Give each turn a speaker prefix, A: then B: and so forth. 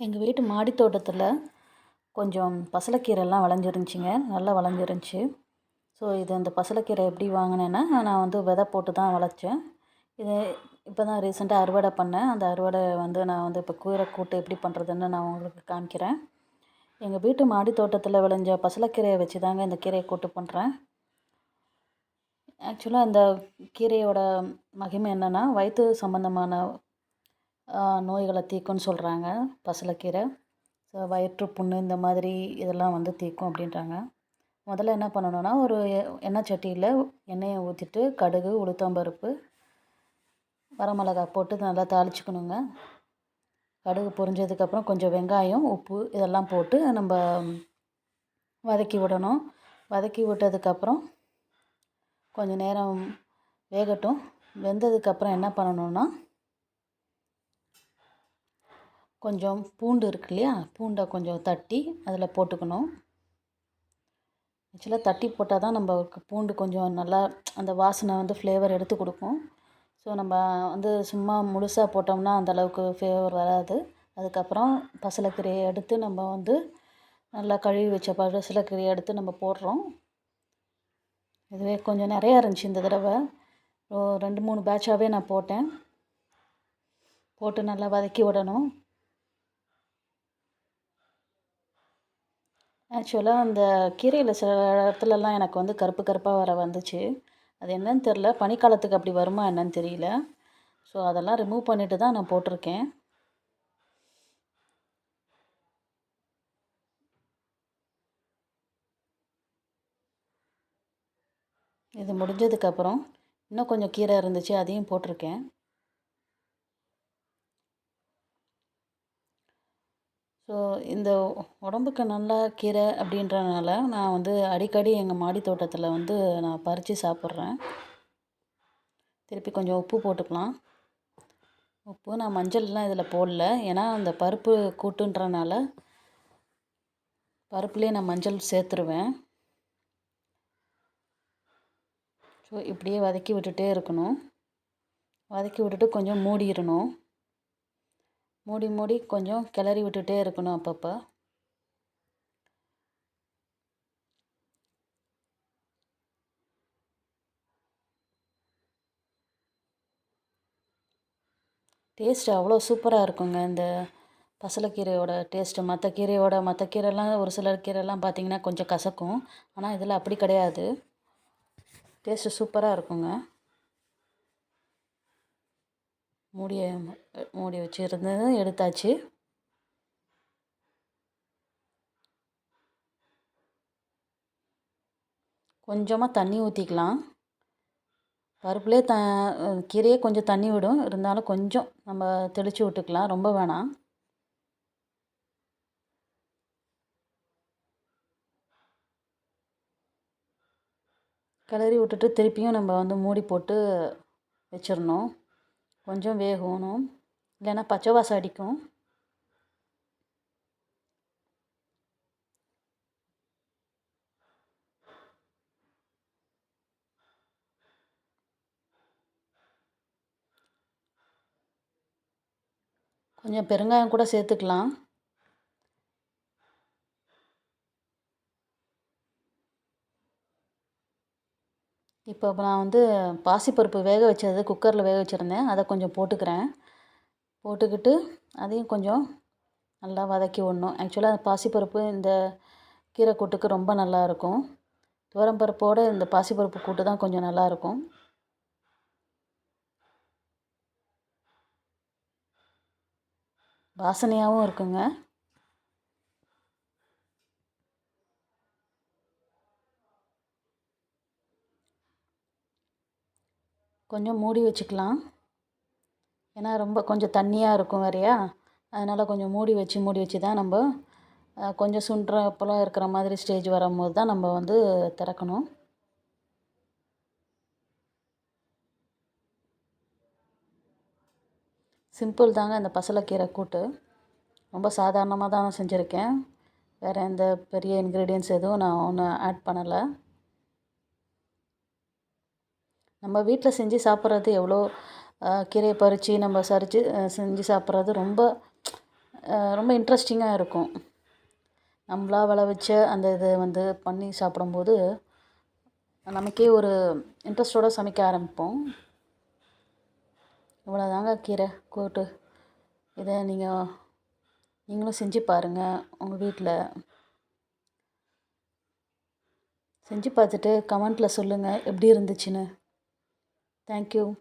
A: எங்கள் வீட்டு மாடி தோட்டத்தில் கொஞ்சம் பசலைக்கீரைலாம் விளைஞ்சிருந்துச்சிங்க. நல்லா விளைஞ்சிருந்துச்சி. ஸோ இது அந்த பசலைக்கீரை எப்படி வாங்கினேன்னா நான் வந்து விதை போட்டு தான் விளைச்சேன் இது இப்போ தான் ரீசெண்டாக அறுவடை பண்ணேன். அந்த அறுவடை வந்து நான் வந்து இப்போ கூரை கூட்டு எப்படி பண்ணுறதுன்னு நான் உங்களுக்கு காமிக்கிறேன். எங்கள் வீட்டு மாடி தோட்டத்தில் விளைஞ்ச பசலைக்கீரையை வச்சு தாங்க இந்த கீரையை கூட்டு பண்ணுறேன். ஆக்சுவலாக இந்த கீரையோட மகிமை என்னென்னா வயிற்று சம்மந்தமான நோய்களை தீர்க்கும்னு சொல்கிறாங்க பசலைக்கீரை ஸோ வயிற்று புண்ணு இந்த மாதிரி இதெல்லாம் வந்து தீர்க்கும் அப்படின்றாங்க. முதல்ல என்ன பண்ணணுன்னா ஒரு எண்ணெய் சட்டியில் எண்ணெயை ஊற்றிட்டு கடுகு உளுத்தம்பருப்பு வரமிளகாய் போட்டு நல்லா தாளிச்சுக்கணுங்க. கடுகு பொரிஞ்சதுக்கப்புறம் கொஞ்சம் வெங்காயம் உப்பு இதெல்லாம் போட்டு நம்ம வதக்கி விடணும். வதக்கி விட்டதுக்கப்புறம் கொஞ்சம் நேரம் வேகட்டும். வெந்ததுக்கப்புறம் என்ன பண்ணணுன்னா கொஞ்சம் பூண்டு இருக்கு இல்லையா? பூண்டை கொஞ்சம் தட்டி அதில் போட்டுக்கணும். ஆக்சுவலாக தட்டி போட்டால் தான் நம்ம பூண்டு கொஞ்சம் நல்லா அந்த வாசனை வந்து ஃப்ளேவர் எடுத்து கொடுக்கும். ஸோ நம்ம வந்து சும்மா முழுசாக போட்டோம்னா அந்தளவுக்கு ஃப்ளேவர் வராது. அதுக்கப்புறம் பசலைக்கீரையை எடுத்து நம்ம வந்து நல்லா கழுவி வச்ச பசலைக்கீரையை எடுத்து நம்ம போடுறோம். இதுவே கொஞ்சம் நிறையா இருந்துச்சு இந்த தடவை. ரெண்டு மூணு பேட்சாகவே நான் போட்டேன். போட்டு நல்லா வதக்கி விடணும். ஆக்சுவலாக அந்த கீரையில் சில இடத்துலலாம் எனக்கு வந்து கருப்பு கருப்பாக வர வந்துச்சு. அது என்னன்னு தெரில பனிக்காலத்துக்கு அப்படி வருமா என்னன்னு தெரியல. ஸோ அதெல்லாம் ரிமூவ் பண்ணிட்டு தான் நான் போட்டிருக்கேன். இது முடிஞ்சதுக்கப்புறம் இன்னும் கொஞ்சம் கீரை இருந்துச்சு அதையும் போட்டிருக்கேன். ஸோ இந்த உடம்புக்கு நல்லா கீரை அப்படின்றனால நான் வந்து அடிக்கடி எங்கள் மாடி தோட்டத்தில் வந்து நான் பறித்து சாப்பிட்றேன். திருப்பி கொஞ்சம் உப்பு போட்டுக்கலாம். உப்பு நான் மஞ்சள்லாம் இதில் போடல. ஏன்னா அந்த பருப்பு கூட்டுன்றனால பருப்புலேயே நான் மஞ்சள் சேர்த்துருவேன். ஸோ இப்படியே வதக்கி விட்டுட்டே இருக்கணும். வதக்கி விட்டுட்டு கொஞ்சம் மூடிடணும். மூடி மூடி கொஞ்சம் கிளறி விட்டுகிட்டே இருக்கணும் அப்பப்போ. டேஸ்ட் அவ்வளோ சூப்பராக இருக்குங்க. இந்த பசலைக்கீரையோட டேஸ்ட்டு. மற்ற கீரையோட மற்ற கீரைலாம் ஒரு சிலர் கீரைலாம் பார்த்திங்கன்னா கொஞ்சம் கசக்கும். ஆனால் இதில் அப்படி கிடையாது. டேஸ்ட்டு சூப்பராக இருக்குங்க. மூடிய மூடி வச்சுருந்தது எடுத்தாச்சு. கொஞ்சமாக தண்ணி ஊற்றிக்கலாம் பருப்புலேயே த கீரையே கொஞ்சம் தண்ணி விடும். இருந்தாலும் கொஞ்சம் நம்ம தெளித்து விட்டுக்கலாம். ரொம்ப வேணாம். கிளறி விட்டுட்டு திருப்பியும் நம்ம வந்து மூடி போட்டு வச்சிடணும். கொஞ்சம் வேகணும். இல்லைன்னா பச்சை வாசம் அடிக்கும். கொஞ்சம் பெருங்காயம் கூட சேர்த்துக்கலாம். இப்போ நான் வந்து பாசிப்பருப்பு வேக வச்சது குக்கரில் வேக வச்சுருந்தேன். அதை கொஞ்சம் போட்டுக்கிறேன். போட்டுக்கிட்டு அதையும் கொஞ்சம் நல்லா வதக்கி விடணும். ஆக்சுவலாக அந்த பாசிப்பருப்பு இந்த கீரை கூட்டுக்கு ரொம்ப நல்லாயிருக்கும் துவரம்பருப்போடு இந்த பாசிப்பருப்பு கூட்டு தான் கொஞ்சம் நல்லாயிருக்கும் வாசனையாகவும் இருக்குங்க. கொஞ்சம் மூடி வச்சுக்கலாம். ஏன்னா ரொம்ப கொஞ்சம் தண்ணியாக இருக்கும் வேறையா. அதனால் கொஞ்சம் மூடி வச்சு மூடி வச்சு தான் நம்ம கொஞ்சம் சுண்டுறப்பெல்லாம் இருக்கிற மாதிரி ஸ்டேஜ் வரும்போது தான் நம்ம வந்து திறக்கணும். சிம்பிள் தாங்க இந்த பசலைக்கீரை கூட்டு. ரொம்ப சாதாரணமாக தான் நான் செஞ்சுருக்கேன். வேறு எந்த பெரிய இன்க்ரீடியன்ஸ் எதுவும் நான் ஒன்றும் ஆட் பண்ணலை. நம்ம வீட்டில் செஞ்சு சாப்பிட்றது எவ்வளோ கீரையை பறித்து நம்ம சரித்து செஞ்சு சாப்பிட்றது ரொம்ப ரொம்ப இன்ட்ரெஸ்டிங்காக இருக்கும். நம்மளா விளைவிச்ச அந்த இதை வந்து பண்ணி சாப்பிடும்போது நமக்கே ஒரு இன்ட்ரெஸ்டோடு சமைக்க ஆரம்பிப்போம். இவ்வளோதாங்க கீரை கூட்டு. இதை நீங்கள் நீங்களும் செஞ்சு பாருங்கள் உங்கள் வீட்டில் செஞ்சு பார்த்துட்டு கமெண்ட்டில் சொல்லுங்கள் எப்படி இருந்துச்சுன்னு. Thank you.